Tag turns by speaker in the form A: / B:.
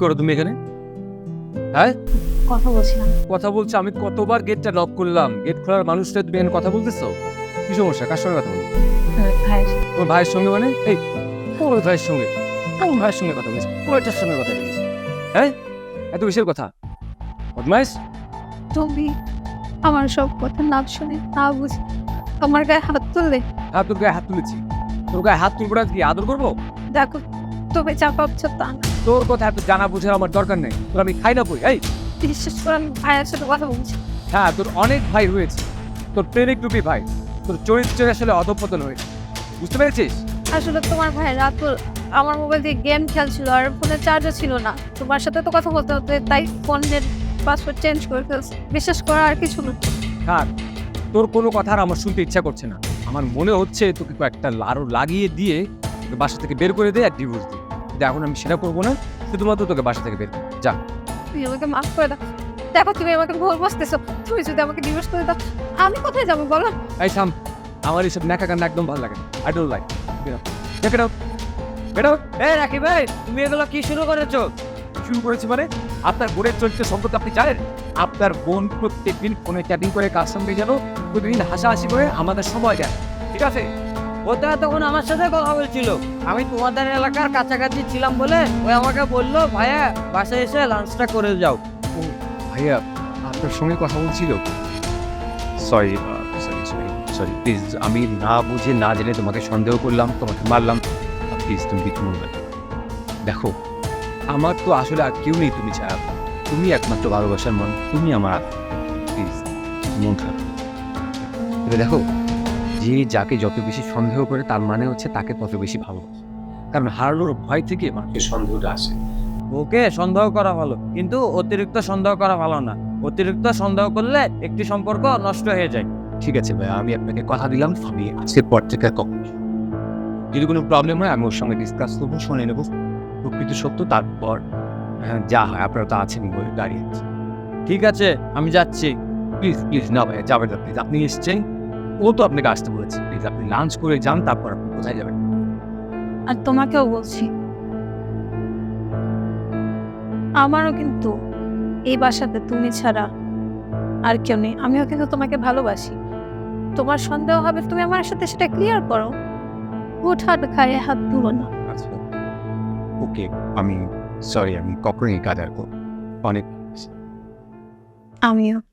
A: করো তুমি এখানে? হ্যাঁ?
B: কথা বলছিলাম।
A: কথা বলছো আমি কতবার গেটটা লক করলাম। গেট খোলার মানুষটা তুমি এখানে কথা বলতেছো? কি সমস্যা? কার সঙ্গে কথা
B: ভাই
A: তোমার ভাইয়ের সঙ্গে মানে? এই কোন ভাইয়ের সঙ্গে? কোন ভাইয়ের সঙ্গে কথা বলছি। কোনটার সঙ্গে কথা বলছি। হ্যাঁ? এত কিসের কথা? বদমাইশ?
B: তুমি আমার সব কথা না শুনে না বুঝে আমার গায়ে হাত তুললে?
A: হ্যাঁ তোর গায়ে হাত তুলেছি। তোর গায়ে হাত তুলবো না কি? আদর করব?
B: দেখো তুমি যা ভাবছ তা না।
A: তোর কথা এত জানা বুঝার আমার দরকার নেই। তোর আমি খাই না বই এই।
B: বিশ্বাস করে আমি ভাইয়ের সাথে কথা বলছি।
A: হ্যাঁ তোর অনেক ভাই হয়েছে। তোর প্রেমিক রূপী ভাই। তোর চরিত্রের আসলে অধপতন হয়েছে। বুঝতে পেরেছিস?
B: আসলে তোমার ভাই রাতুল আমার মোবাইল দিয়ে গেম খেলছিল আর ফোনে চার্জও ছিল না। তোমার সাথে তো কথা বলতে হতো তাই ফোনের পাসওয়ার্ড চেঞ্জ করে ফেলছি। বিশ্বাস করা আর কিছু না।
A: থাক তোর কোনো কথা আর আমার শুনতে ইচ্ছা করছে না। আমার মনে হচ্ছে তোকে কয়েকটা লাড়ু লাগিয়ে দিয়ে তোকে বাসা থেকে বের করে দে আর ডিভোর্স দিই কিন্তু এখন আমি সেটা করব না শুধুমাত্র তোকে বাসা থেকে বের। যা।
B: তুমি আমাকে মাফ করে দাও। দেখো তুমি আমাকে ভুল বসতেছো তুমি যদি আমাকে ডিভোর্স করে দাও আমি কোথায় যাব বলো?
A: এই থাম। আমার এইসব ন্যাকা কান্না একদম ভালো লাগে আই ডোন্ট লাইক দেখে নাও বেরো
C: এই রাখি ভাই তুমি এগুলো কি শুরু করেছ?
A: শুরু করেছি মানে আপনার বোনের চরিত্র সম্পর্কে আপনি জানেন? আপনার বোন প্রত্যেকদিন ফোনে চ্যাটিং করে কার সঙ্গে যেন প্রতিদিন হাসাহাসি করে আমাদের সময় দেয়। ঠিক আছে?
C: ওটা তখন আমার সাথে কথা বলছিল। আমি তোমাদের এলাকার কাছাকাছি ছিলাম বলে ওই আমাকে বলল, ভাইয়া, বাসায় এসে লাঞ্চটা করে যাও।
A: ভাইয়া, আপনার সঙ্গে কথা বলছিল? Sorry sorry sorry sorry please আমি না বুঝে, না জেনে তোমাকে সন্দেহ করলাম, তোমাকে মারলাম। প্লিজ তুমি কিছু দেখো, আমার তো আসলে আর কেউ নেই, তুমি ছাড়া। তুমি একমাত্র ভালোবাসার মন, তুমি আমার প্লিজ মন খারাপ। দেখো যে যাকে যত বেশি সন্দেহ করে তার মানে হচ্ছে তাকে তত বেশি ভালোবাসে কারণ হারানোর ভয় থেকে মানুষের সন্দেহটা আসে।
C: ওকে সন্দেহ করা ভালো কিন্তু অতিরিক্ত সন্দেহ করা ভালো না। অতিরিক্ত সন্দেহ করলে একটি সম্পর্ক নষ্ট হয়ে যায়।
A: ঠিক আছে ভাই আমি আপনাকে কথা দিলাম আমি আজকের পর থেকে কখন যদি কোনো প্রবলেম হয় আমি ওর সঙ্গে ডিসকাস করব শুনে নেব। প্রকৃত সত্য তারপর হ্যাঁ, যা হয় আপনারা তো আছেন বলে দাঁড়িয়ে
C: ঠিক আছে আমি যাচ্ছি।
A: প্লিজ প্লিজ না ভাই যাবেন না প্লিজ আপনি এসছেন ও তো আপনাকে আসতে বলেছে। প্লিজ আপনি লাঞ্চ করে যান তারপর আপনি কোথায় যাবেন?
B: আর তোমাকেও বলছি। আমারও কিন্তু এই বাসাতে তুমি ছাড়া আর কেউ নেই। আমিও কিন্তু তোমাকে ভালোবাসি। তোমার সন্দেহ হবে তুমি আমার সাথে সেটা ক্লিয়ার করো। হুট হাট গায়ে হাত তুলো না।
A: আচ্ছা। ওকে আমি সরি আমি কখনোই কাজ আর অনেক
B: আমিও।